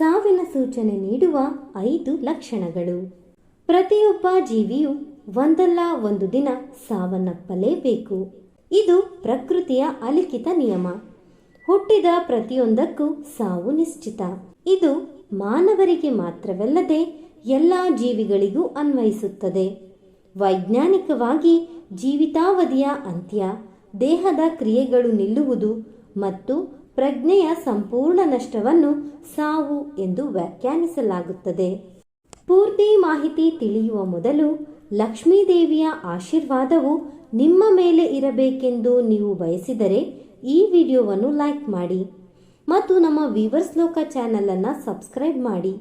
ಸಾವಿನ ಸೂಚನೆ ನೀಡುವ ಐದು ಲಕ್ಷಣಗಳು. ಪ್ರತಿಯೊಬ್ಬ ಜೀವಿಯು ಒಂದಲ್ಲ ಒಂದು ದಿನ ಸಾವನ್ನಪ್ಪಲೇಬೇಕು. ಇದು ಪ್ರಕೃತಿಯ ಅಲಿಖಿತ ನಿಯಮ. ಹುಟ್ಟಿದ ಪ್ರತಿಯೊಂದಕ್ಕೂ ಸಾವು ನಿಶ್ಚಿತ. ಇದು ಮಾನವರಿಗೆ ಮಾತ್ರವಲ್ಲದೆ ಎಲ್ಲ ಜೀವಿಗಳಿಗೂ ಅನ್ವಯಿಸುತ್ತದೆ. ವೈಜ್ಞಾನಿಕವಾಗಿ ಜೀವಿತಾವಧಿಯ ಅಂತ್ಯ ದೇಹದ ಕ್ರಿಯೆಗಳು ನಿಲ್ಲುವುದು ಮತ್ತು ಪ್ರಜ್ಞೆಯ ಸಂಪೂರ್ಣ ನಷ್ಟವನ್ನು ಸಾವು ಎಂದು ವ್ಯಾಖ್ಯಾನಿಸಲಾಗುತ್ತದೆ. ಪೂರ್ತಿ ಮಾಹಿತಿ ತಿಳಿಯುವ ಮೊದಲು ಲಕ್ಷ್ಮೀದೇವಿಯ ಆಶೀರ್ವಾದವು ನಿಮ್ಮ ಮೇಲೆ ಇರಬೇಕೆಂದು ನೀವು ಬಯಸಿದರೆ ಈ ವಿಡಿಯೋವನ್ನು ಲೈಕ್ ಮಾಡಿ ಮತ್ತು ನಮ್ಮ ವೀವರ್ಸ್ ಲೋಕ ಚಾನಲ್ ಅನ್ನು ಸಬ್ಸ್ಕ್ರೈಬ್ ಮಾಡಿ.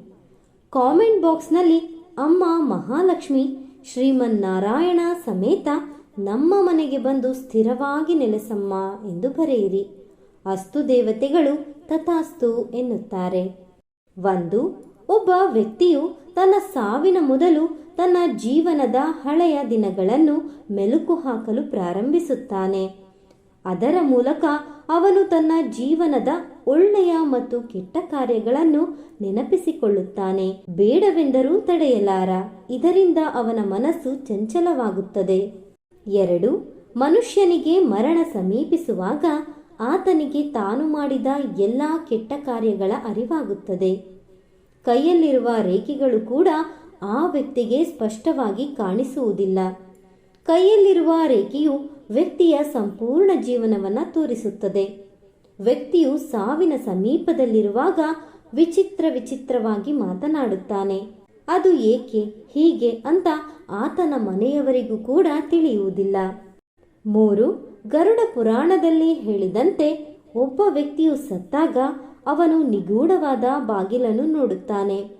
ಕಾಮೆಂಟ್ ಬಾಕ್ಸ್ನಲ್ಲಿ ಅಮ್ಮ ಮಹಾಲಕ್ಷ್ಮಿ ಶ್ರೀಮನ್ ನಾರಾಯಣ ಸಮೇತ ನಮ್ಮ ಮನೆಗೆ ಬಂದು ಸ್ಥಿರವಾಗಿ ನೆಲೆಸಮ್ಮ ಎಂದು ಬರೆಯಿರಿ. ಅಸ್ತು ದೇವತೆಗಳು ತಥಾಸ್ತು ಎನ್ನುತ್ತಾರೆ. ಒಂದು, ಒಬ್ಬ ವ್ಯಕ್ತಿಯು ತನ್ನ ಸಾವಿನ ಮೊದಲು ತನ್ನ ಜೀವನದ ಹಳೆಯ ದಿನಗಳನ್ನು ಮೆಲುಕು ಹಾಕಲು ಪ್ರಾರಂಭಿಸುತ್ತಾನೆ. ಅದರ ಮೂಲಕ ಅವನು ತನ್ನ ಜೀವನದ ಒಳ್ಳೆಯ ಮತ್ತು ಕೆಟ್ಟ ಕಾರ್ಯಗಳನ್ನು ನೆನಪಿಸಿಕೊಳ್ಳುತ್ತಾನೆ. ಬೇಡವೆಂದರೂ ತಡೆಯಲಾರ, ಇದರಿಂದ ಅವನ ಮನಸ್ಸು ಚಂಚಲವಾಗುತ್ತದೆ. ಎರಡು, ಮನುಷ್ಯನಿಗೆ ಮರಣ ಸಮೀಪಿಸುವಾಗ ಆತನಿಗೆ ತಾನು ಮಾಡಿದ ಎಲ್ಲ ಕೆಟ್ಟ ಕಾರ್ಯಗಳ ಅರಿವಾಗುತ್ತದೆ. ಕೈಯಲ್ಲಿರುವ ರೇಖೆಗಳು ಕೂಡ ಆ ವ್ಯಕ್ತಿಗೆ ಸ್ಪಷ್ಟವಾಗಿ ಕಾಣಿಸುವುದಿಲ್ಲ. ಕೈಯಲ್ಲಿರುವ ರೇಖೆಯು ವ್ಯಕ್ತಿಯ ಸಂಪೂರ್ಣ ಜೀವನವನ್ನು ತೋರಿಸುತ್ತದೆ. ವ್ಯಕ್ತಿಯು ಸಾವಿನ ಸಮೀಪದಲ್ಲಿರುವಾಗ ವಿಚಿತ್ರ ವಿಚಿತ್ರವಾಗಿ ಮಾತನಾಡುತ್ತಾನೆ. ಅದು ಏಕೆ, ಹೀಗೆ ಅಂತ ಆತನ ಮನೆಯವರಿಗೂ ಕೂಡ ತಿಳಿಯುವುದಿಲ್ಲ. ಮೂರು ಗರುಡ ಪುರಾಣದಲ್ಲಿ ಹೇಳಿದಂತೆ ಒಬ್ಬ ವ್ಯಕ್ತಿಯು ಸತ್ತಾಗ ಅವನು ನಿಗೂಢವಾದ ಬಾಗಿಲನ್ನು ನೋಡುತ್ತಾನೆ.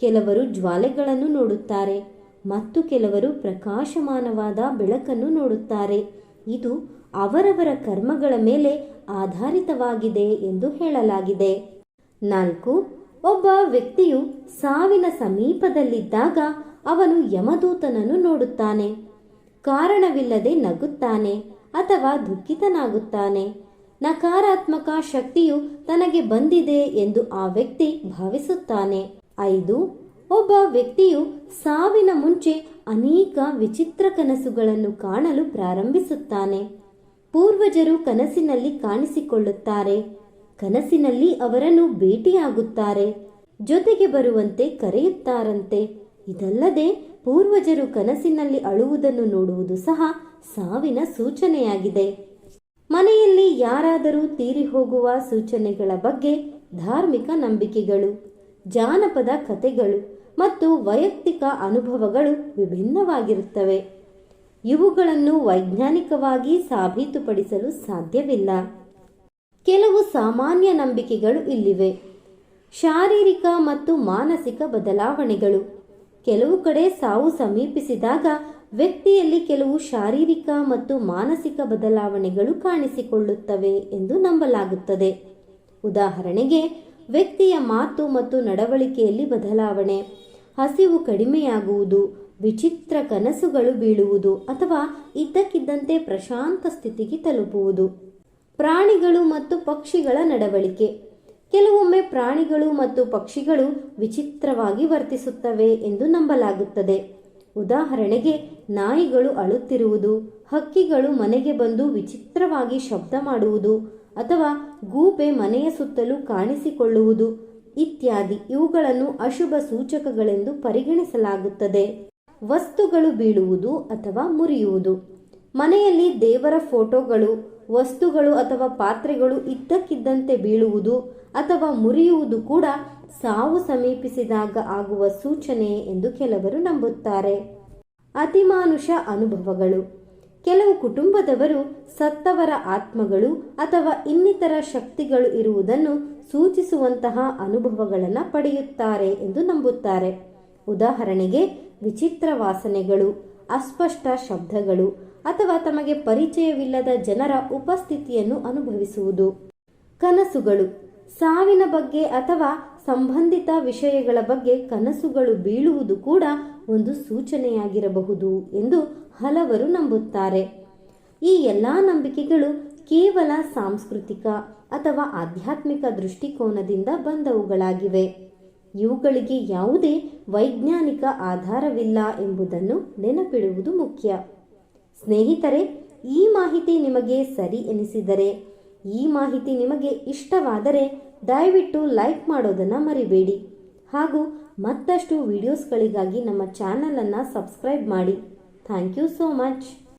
ಕೆಲವರು ಜ್ವಾಲೆಗಳನ್ನು ನೋಡುತ್ತಾರೆ ಮತ್ತು ಕೆಲವರು ಪ್ರಕಾಶಮಾನವಾದ ಬೆಳಕನ್ನು ನೋಡುತ್ತಾರೆ. ಇದು ಅವರವರ ಕರ್ಮಗಳ ಮೇಲೆ ಆಧಾರಿತವಾಗಿದೆ ಎಂದು ಹೇಳಲಾಗಿದೆ. ನಾಲ್ಕು, ಒಬ್ಬ ವ್ಯಕ್ತಿಯು ಸಾವಿನ ಸಮೀಪದಲ್ಲಿದ್ದಾಗ ಅವನು ಯಮದೂತನನ್ನು ನೋಡುತ್ತಾನೆ. ಕಾರಣವಿಲ್ಲದೆ ನಗುತ್ತಾನೆ. ಅಥವಾ ದುಃಖಿತನಾಗುತ್ತಾನೆ. ನಕಾರಾತ್ಮಕ ಶಕ್ತಿಯು ತನಗೆ ಬಂದಿದೆ ಎಂದು ಆ ವ್ಯಕ್ತಿ ಭಾವಿಸುತ್ತಾನೆ. ಐದು, ಒಬ್ಬ ವ್ಯಕ್ತಿಯು ಸಾವಿನ ಮುಂಚೆ ಅನೇಕ ವಿಚಿತ್ರ ಕನಸುಗಳನ್ನು ಕಾಣಲು ಪ್ರಾರಂಭಿಸುತ್ತಾನೆ. ಪೂರ್ವಜರು ಕನಸಿನಲ್ಲಿ ಕಾಣಿಸಿಕೊಳ್ಳುತ್ತಾರೆ. ಕನಸಿನಲ್ಲಿ ಅವರನ್ನು ಭೇಟಿಯಾಗುತ್ತಾರೆ. ಜೊತೆಗೆ ಬರುವಂತೆ ಕರೆಯುತ್ತಾರಂತೆ. ಇದಲ್ಲದೆ ಪೂರ್ವಜರು ಕನಸಿನಲ್ಲಿ ಅಳುವುದನ್ನು ನೋಡುವುದು ಸಹ ಸಾವಿನ ಸೂಚನೆಯಾಗಿದೆ. ಮನೆಯಲ್ಲಿ ಯಾರಾದರೂ ತೀರಿ ಹೋಗುವ ಸೂಚನೆಗಳ ಬಗ್ಗೆ ಧಾರ್ಮಿಕ ನಂಬಿಕೆಗಳು, ಜಾನಪದ ಕಥೆಗಳು ಮತ್ತು ವೈಯಕ್ತಿಕ ಅನುಭವಗಳು ವಿಭಿನ್ನವಾಗಿರುತ್ತವೆ. ಇವುಗಳನ್ನು ವೈಜ್ಞಾನಿಕವಾಗಿ ಸಾಬೀತುಪಡಿಸಲು ಸಾಧ್ಯವಿಲ್ಲ. ಕೆಲವು ಸಾಮಾನ್ಯ ನಂಬಿಕೆಗಳು ಇಲ್ಲಿವೆ. ಶಾರೀರಿಕ ಮತ್ತು ಮಾನಸಿಕ ಬದಲಾವಣೆಗಳು. ಕೆಲವು ಕಡೆ ಸಾವು ಸಮೀಪಿಸಿದಾಗ ವ್ಯಕ್ತಿಯಲ್ಲಿ ಕೆಲವು ಶಾರೀರಿಕ ಮತ್ತು ಮಾನಸಿಕ ಬದಲಾವಣೆಗಳು ಕಾಣಿಸಿಕೊಳ್ಳುತ್ತವೆ ಎಂದು ನಂಬಲಾಗುತ್ತದೆ. ಉದಾಹರಣೆಗೆ, ವ್ಯಕ್ತಿಯ ಮಾತು ಮತ್ತು ನಡವಳಿಕೆಯಲ್ಲಿ ಬದಲಾವಣೆ, ಹಸಿವು ಕಡಿಮೆಯಾಗುವುದು, ವಿಚಿತ್ರ ಕನಸುಗಳು ಬೀಳುವುದು ಅಥವಾ ಇದ್ದಕ್ಕಿದ್ದಂತೆ ಪ್ರಶಾಂತ ಸ್ಥಿತಿಗೆ ತಲುಪುವುದು. ಪ್ರಾಣಿಗಳು ಮತ್ತು ಪಕ್ಷಿಗಳ ನಡವಳಿಕೆ. ಕೆಲವೊಮ್ಮೆ ಪ್ರಾಣಿಗಳು ಮತ್ತು ಪಕ್ಷಿಗಳು ವಿಚಿತ್ರವಾಗಿ ವರ್ತಿಸುತ್ತವೆ ಎಂದು ನಂಬಲಾಗುತ್ತದೆ. ಉದಾಹರಣೆಗೆ, ನಾಯಿಗಳು ಅಳುತ್ತಿರುವುದು, ಹಕ್ಕಿಗಳು ಮನೆಗೆ ಬಂದು ವಿಚಿತ್ರವಾಗಿ ಶಬ್ದ ಮಾಡುವುದು ಅಥವಾ ಗೂಬೆ ಮನೆಯ ಸುತ್ತಲೂ ಕಾಣಿಸಿಕೊಳ್ಳುವುದು ಇತ್ಯಾದಿ. ಇವುಗಳನ್ನು ಅಶುಭ ಸೂಚಕಗಳೆಂದು ಪರಿಗಣಿಸಲಾಗುತ್ತದೆ. ವಸ್ತುಗಳು ಬೀಳುವುದು ಅಥವಾ ಮುರಿಯುವುದು. ಮನೆಯಲ್ಲಿ ದೇವರ ಫೋಟೋಗಳು ವಸ್ತುಗಳು ಅಥವಾ ಪಾತ್ರೆಗಳು ಇದ್ದಕ್ಕಿದ್ದಂತೆ ಬೀಳುವುದು ಅಥವಾ ಮುರಿಯುವುದು ಕೂಡ ಸಾವು ಸಮೀಪಿಸಿದಾಗ ಆಗುವ ಸೂಚನೆ ಎಂದು ಕೆಲವರು ನಂಬುತ್ತಾರೆ. ಅತಿಮಾನುಷ ಅನುಭವಗಳು. ಕೆಲವು ಕುಟುಂಬದವರು ಸತ್ತವರ ಆತ್ಮಗಳು ಅಥವಾ ಇನ್ನಿತರ ಶಕ್ತಿಗಳು ಇರುವುದನ್ನು ಸೂಚಿಸುವಂತಹ ಅನುಭವಗಳನ್ನು ಪಡೆಯುತ್ತಾರೆ ಎಂದು ನಂಬುತ್ತಾರೆ. ಉದಾಹರಣೆಗೆ, ವಿಚಿತ್ರ ವಾಸನೆಗಳು, ಅಸ್ಪಷ್ಟ ಶಬ್ದಗಳು ಅಥವಾ ತಮಗೆ ಪರಿಚಯವಿಲ್ಲದ ಜನರ ಉಪಸ್ಥಿತಿಯನ್ನು ಅನುಭವಿಸುವುದು. ಕನಸುಗಳು. ಸಾವಿನ ಬಗ್ಗೆ ಅಥವಾ ಸಂಬಂಧಿತ ವಿಷಯಗಳ ಬಗ್ಗೆ ಕನಸುಗಳು ಬೀಳುವುದು ಕೂಡ ಒಂದು ಸೂಚನೆಯಾಗಿರಬಹುದು ಎಂದು ಹಲವರು ನಂಬುತ್ತಾರೆ. ಈ ಎಲ್ಲ ನಂಬಿಕೆಗಳು ಕೇವಲ ಸಾಂಸ್ಕೃತಿಕ ಅಥವಾ ಆಧ್ಯಾತ್ಮಿಕ ದೃಷ್ಟಿಕೋನದಿಂದ ಬಂದವುಗಳಾಗಿವೆ. ಇವುಗಳಿಗೆ ಯಾವುದೇ ವೈಜ್ಞಾನಿಕ ಆಧಾರವಿಲ್ಲ ಎಂಬುದನ್ನು ನೆನಪಿಡುವುದು ಮುಖ್ಯ. ಸ್ನೇಹಿತರೆ, ಈ ಮಾಹಿತಿ ನಿಮಗೆ ಸರಿ ಎನಿಸಿದರೆ, ಈ ಮಾಹಿತಿ ನಿಮಗೆ ಇಷ್ಟವಾದರೆ ದಯವಿಟ್ಟು ಲೈಕ್ ಮಾಡೋದನ್ನು ಮರಿಬೇಡಿ. ಹಾಗೂ ಮತ್ತಷ್ಟು ವಿಡಿಯೋಸ್ಗಳಿಗಾಗಿ ನಮ್ಮ ಚಾನಲನ್ನು ಸಬ್ಸ್ಕ್ರೈಬ್ ಮಾಡಿ. Thank you so much